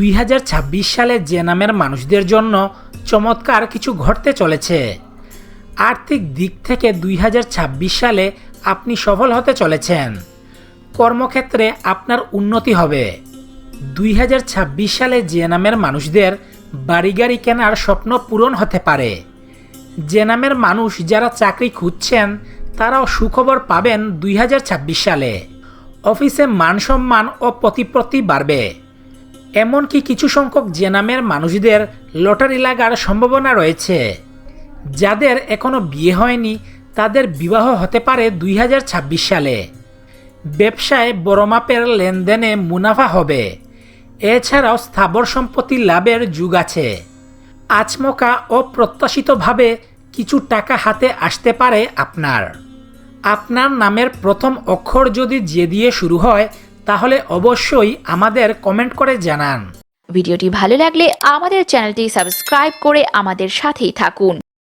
দুই হাজার ছাব্বিশ সালে যে নামের মানুষদের জন্য চমৎকার কিছু ঘটতে চলেছে। আর্থিক দিক থেকে দুই হাজার ছাব্বিশ সালে আপনি সফল হতে চলেছেন। কর্মক্ষেত্রে আপনার উন্নতি হবে। দুই হাজার ছাব্বিশ সালে যে নামের মানুষদের বাড়ি গাড়ি কেনার স্বপ্ন পূরণ হতে পারে। যে নামের মানুষ যারা চাকরি খুঁজছেন, তারাও সুখবর পাবেন দুই হাজার ছাব্বিশ সালে। অফিসে মান সম্মান ও প্রতিপত্তি বাড়বে। এমনকি কিছু সংখ্যক জেনামের মানুষদের লটারি লাগার সম্ভাবনা রয়েছে। যাদের এখনও বিয়ে হয়নি, তাদের বিবাহ হতে পারে দুই হাজার ছাব্বিশ সালে। ব্যবসায় বড় মাপের লেনদেনে মুনাফা হবে। এছাড়াও স্থাবর সম্পত্তি লাভের যুগ আছে। আচমকা অপ্রত্যাশিতভাবে কিছু টাকা হাতে আসতে পারে আপনার। আপনার নামের প্রথম অক্ষর যদি যে দিয়ে শুরু হয় তাহলে অবশ্যই আমাদের কমেন্ট করে জানান। ভিডিওটি ভালো লাগলে আমাদের চ্যানেলটি সাবস্ক্রাইব করে আমাদের সাথেই থাকুন।